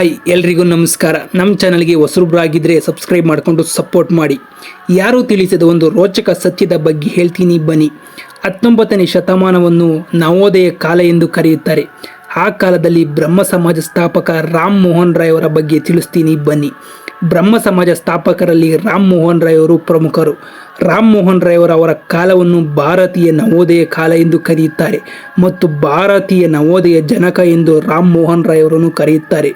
Hi ಎಲ್ರಿಗೂ ನಮಸ್ಕಾರ. ನಮ್ಮ ಚಾನಲ್ಗೆ ಹೊಸಬ್ರಾಗಿದ್ದರೆ ಸಬ್ಸ್ಕ್ರೈಬ್ ಮಾಡಿಕೊಂಡು ಸಪೋರ್ಟ್ ಮಾಡಿ. ಯಾರೂ ತಿಳಿಸಿದ ಒಂದು ರೋಚಕ ಸತ್ಯದ ಬಗ್ಗೆ ಹೇಳ್ತೀನಿ ಬನ್ನಿ. ಹತ್ತೊಂಬತ್ತನೇ ಶತಮಾನವನ್ನು ನವೋದಯ ಕಾಲ ಎಂದು ಕರೆಯುತ್ತಾರೆ. ಆ ಕಾಲದಲ್ಲಿ ಬ್ರಹ್ಮ ಸಮಾಜ ಸ್ಥಾಪಕ ರಾಮ್ ಮೋಹನ್ ರಾಯ್ ಅವರ ಬಗ್ಗೆ ತಿಳಿಸ್ತೀನಿ ಬನ್ನಿ. ಬ್ರಹ್ಮ ಸಮಾಜ ಸ್ಥಾಪಕರಲ್ಲಿ ರಾಮ್ ಮೋಹನ್ ರಾಯ್ ಅವರು ಪ್ರಮುಖರು. ರಾಮ್ ಮೋಹನ್ ರಾಯ್ ಅವರ ಅವರ ಕಾಲವನ್ನು ಭಾರತೀಯ ನವೋದಯ ಕಾಲ ಎಂದು ಕರೆಯುತ್ತಾರೆ ಮತ್ತು ಭಾರತೀಯ ನವೋದಯ ಜನಕ ಎಂದು ರಾಮ್ ಮೋಹನ್ ರಾಯ್ ಅವರನ್ನು ಕರೆಯುತ್ತಾರೆ.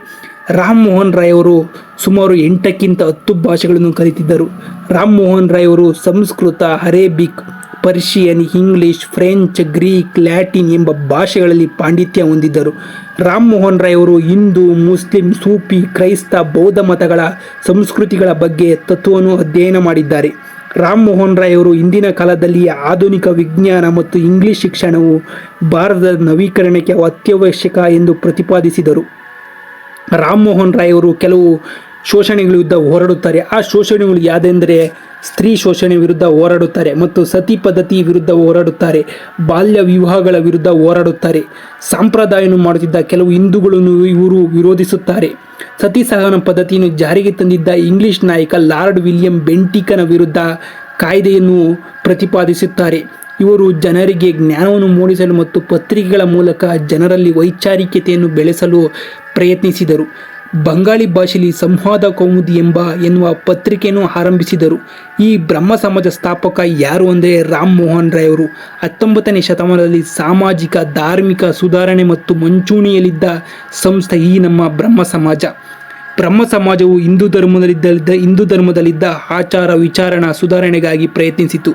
ರಾಮ್ ಮೋಹನ್ ರಾಯ್ ಅವರು ಸುಮಾರು ಎಂಟಕ್ಕಿಂತ ಹತ್ತು ಭಾಷೆಗಳನ್ನು ಕಲಿತಿದ್ದರು. ರಾಮ್ ಮೋಹನ್ ರಾಯ್ ಅವರು Sanskrit, Arabic, Persian, English, French, Greek, Latin ಎಂಬ ಭಾಷೆಗಳಲ್ಲಿ ಪಾಂಡಿತ್ಯ ಹೊಂದಿದ್ದರು. ರಾಮ್ ಮೋಹನ್ ರಾಯ್ ಅವರು ಹಿಂದೂ, ಮುಸ್ಲಿಂ, ಸೂಫಿ, ಕ್ರೈಸ್ತ, ಬೌದ್ಧ ಮತಗಳ ಸಂಸ್ಕೃತಿಗಳ ಬಗ್ಗೆ ತತ್ವವನ್ನು ಅಧ್ಯಯನ ಮಾಡಿದ್ದಾರೆ. ರಾಮ್ ಮೋಹನ್ ರಾಯ್ ಅವರು ಇಂದಿನ ಕಾಲದಲ್ಲಿ ಆಧುನಿಕ ವಿಜ್ಞಾನ ಮತ್ತು ಇಂಗ್ಲಿಷ್ ಶಿಕ್ಷಣವು ಭಾರತದ ನವೀಕರಣಕ್ಕೆ ಅತ್ಯವಶ್ಯಕ ಎಂದು ಪ್ರತಿಪಾದಿಸಿದರು. ರಾಮ್ ಮೋಹನ್ ರಾಯ್ ಅವರು ಕೆಲವು ಶೋಷಣೆಗಳ ವಿರುದ್ಧ ಹೋರಾಡುತ್ತಾರೆ. ಆ ಶೋಷಣೆಗಳು ಯಾವುದೆಂದರೆ ಸ್ತ್ರೀ ಶೋಷಣೆ ವಿರುದ್ಧ ಹೋರಾಡುತ್ತಾರೆ ಮತ್ತು ಸತಿ ಪದ್ಧತಿ ವಿರುದ್ಧ ಹೋರಾಡುತ್ತಾರೆ. ಬಾಲ್ಯ ವಿವಾಹಗಳ ವಿರುದ್ಧ ಹೋರಾಡುತ್ತಾರೆ. ಸಂಪ್ರದಾಯವನ್ನು ಮಾಡುತ್ತಿದ್ದ ಕೆಲವು ಹಿಂದೂಗಳನ್ನು ಇವರು ವಿರೋಧಿಸುತ್ತಾರೆ. ಸತಿ ಸಹನ ಪದ್ಧತಿಯನ್ನು ಜಾರಿಗೆ ತಂದಿದ್ದ ಇಂಗ್ಲಿಷ್ ನಾಯಕ ಲಾರ್ಡ್ ವಿಲಿಯಂ ಬೆಂಟಿಕನ ವಿರುದ್ಧ ಕಾಯ್ದೆಯನ್ನು ಪ್ರತಿಪಾದಿಸುತ್ತಾರೆ. ಇವರು ಜನರಿಗೆ ಜ್ಞಾನವನ್ನು ಮೂಡಿಸಲು ಮತ್ತು ಪತ್ರಿಕೆಗಳ ಮೂಲಕ ಜನರಲ್ಲಿ ವೈಚಾರಿಕತೆಯನ್ನು ಬೆಳೆಸಲು ಪ್ರಯತ್ನಿಸಿದರು. ಬಂಗಾಳಿ ಭಾಷೆಯಲ್ಲಿ ಸಂವಾದ ಕೌಮುದಿ ಎಂಬ ಎನ್ನುವ ಪತ್ರಿಕೆಯನ್ನು ಆರಂಭಿಸಿದರು. ಈ ಬ್ರಹ್ಮ ಸಮಾಜ ಸ್ಥಾಪಕ ಯಾರು ಅಂದರೆ ರಾಮ್ ಮೋಹನ್ ರಾಯ್ ಅವರು. ಹತ್ತೊಂಬತ್ತನೇ ಶತಮಾನದಲ್ಲಿ ಸಾಮಾಜಿಕ, ಧಾರ್ಮಿಕ ಸುಧಾರಣೆ ಮತ್ತು ಮುಂಚೂಣಿಯಲ್ಲಿದ್ದ ಸಂಸ್ಥೆ ಈ ನಮ್ಮ ಬ್ರಹ್ಮ ಸಮಾಜ ಬ್ರಹ್ಮ ಸಮಾಜವು ಹಿಂದೂ ಧರ್ಮದಲ್ಲಿದ್ದ ಹಿಂದೂ ಧರ್ಮದಲ್ಲಿದ್ದ ಆಚಾರ ವಿಚಾರಣ ಸುಧಾರಣೆಗಾಗಿ ಪ್ರಯತ್ನಿಸಿತು.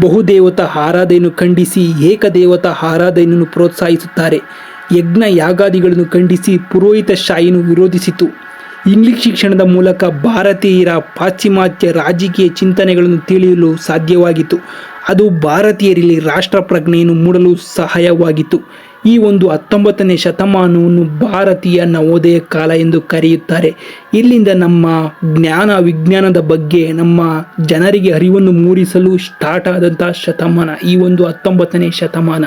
ಬಹುದೇವತಾ ಆರಾಧನೆಯನ್ನು ಖಂಡಿಸಿ ಏಕದೇವತಾ ಆರಾಧನೆಯನ್ನು ಪ್ರೋತ್ಸಾಹಿಸುತ್ತಾರೆ. ಯಜ್ಞ ಯಾಗಾದಿಗಳನ್ನು ಖಂಡಿಸಿ ಪುರೋಹಿತ ಶಾಹಿಯನ್ನು ವಿರೋಧಿಸಿತು. ಇಂಗ್ಲಿಷ್ ಶಿಕ್ಷಣದ ಮೂಲಕ ಭಾರತೀಯರ ಪಾಶ್ಚಿಮಾತ್ಯ ರಾಜಕೀಯ ಚಿಂತನೆಗಳನ್ನು ತಿಳಿಯಲು ಸಾಧ್ಯವಾಗಿತ್ತು. ಅದು ಭಾರತೀಯರಲ್ಲಿ ರಾಷ್ಟ್ರ ಪ್ರಜ್ಞೆಯನ್ನು ಮೂಡಲು ಸಹಾಯವಾಗಿತ್ತು. ಈ ಒಂದು ಹತ್ತೊಂಬತ್ತನೇ ಶತಮಾನವನ್ನು ಭಾರತೀಯ ನವೋದಯ ಕಾಲ ಎಂದು ಕರೆಯುತ್ತಾರೆ. ಇಲ್ಲಿಂದ ನಮ್ಮ ಜ್ಞಾನ ವಿಜ್ಞಾನದ ಬಗ್ಗೆ ನಮ್ಮ ಜನರಿಗೆ ಅರಿವನ್ನು ಮೂಡಿಸಲು ಸ್ಟಾರ್ಟ್ ಆದಂಥ ಶತಮಾನ ಈ ಒಂದು ಹತ್ತೊಂಬತ್ತನೇ ಶತಮಾನ.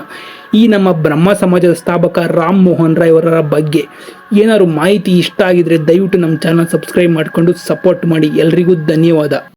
ಈ ನಮ್ಮ ಬ್ರಹ್ಮ ಸಮಾಜದ ಸ್ಥಾಪಕ ರಾಮ್ ಮೋಹನ್ ರಾಯ್ ಅವರ ಬಗ್ಗೆ ಏನಾದರೂ ಮಾಹಿತಿ ಇಷ್ಟ ಆಗಿದ್ರೆ ದಯವಿಟ್ಟು ನಮ್ಮ ಚಾನಲ್ ಸಬ್ಸ್ಕ್ರೈಬ್ ಮಾಡಿಕೊಂಡು ಸಪೋರ್ಟ್ ಮಾಡಿ. ಎಲ್ರಿಗೂ ಧನ್ಯವಾದ.